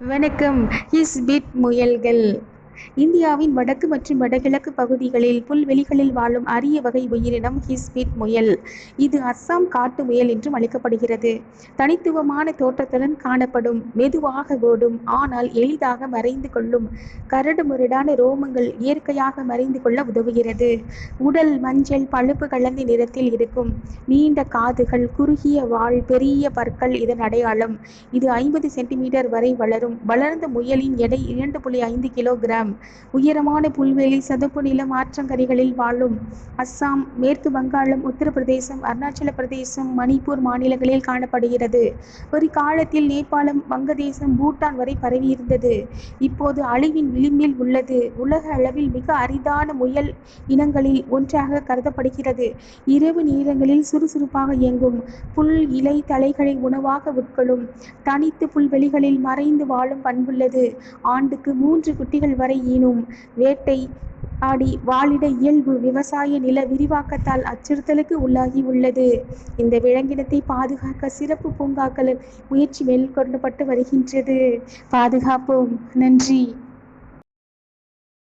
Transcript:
வணக்கம். ஹிஸ்பிட் முயல்கள். இந்தியாவின் வடக்கு மற்றும் வடகிழக்கு பகுதிகளில் புல்வெளிகளில் வாழும் அரிய வகை உயிரினம் ஹிஸ்பிட் முயல். இது அஸ்ஸாம் காட்டு முயல் என்றும் அழைக்கப்படுகிறது. தனித்துவமான தோற்றத்துடன் காணப்படும் மெதுவாக ஓடும் ஆனால் எளிதாக மறைந்து கொள்ளும் கரடு முரடான ரோமங்கள் இயற்கையாக மறைந்து கொள்ள உதவுகிறது. உடல் மஞ்சள் பழுப்பு கலந்த நிறத்தில் இருக்கும் நீண்ட காதுகள் குறுகிய வால் பெரிய பற்கள் இதன் அடையாளம். இது ஐம்பது சென்டிமீட்டர் வரை வளரும். வளர்ந்த முயலின் எடை இரண்டு புள்ளி ஐந்து கிலோகிராம். உயரமான புல்வெளி சதுப்பு நிலம் ஆற்றங்கரைகளில் வாழும். அஸ்ஸாம் மேற்கு வங்காளம் உத்தரப்பிரதேசம் அருணாச்சல பிரதேசம் மணிப்பூர் மாநிலங்களில் காணப்படுகிறது. ஒரு காலத்தில் நேபாளம் வங்கதேசம் பூட்டான் வரை பரவியிருந்தது. இப்போது அழிவின் விளிம்பில் உள்ளது. உலக அளவில் மிக அரிதான முயல் இனங்களில் ஒன்றாக கருதப்படுகிறது. இரவு நேரங்களில் சுறுசுறுப்பாக இயங்கும். புல் இலை தழைகளை உணவாக உட்கொள்ளும். தனித்து புல்வெளிகளில் மறைந்து வாழும் பண்புள்ளது. ஆண்டுக்கு மூன்று குட்டிகள் வரை ஈனும் வேட்டை ஆடி வாழிட இயல்பு விவசாய நில விரிவாக்கத்தால் அச்சுறுத்தலுக்கு உள்ளாகி உள்ளது. இந்த விலங்கினத்தை பாதுகாக்க சிறப்பு பூங்காக்களில் முயற்சி மேற்கொள்ளப்பட்டு வருகின்றது. பாதுகாப்போம். நன்றி.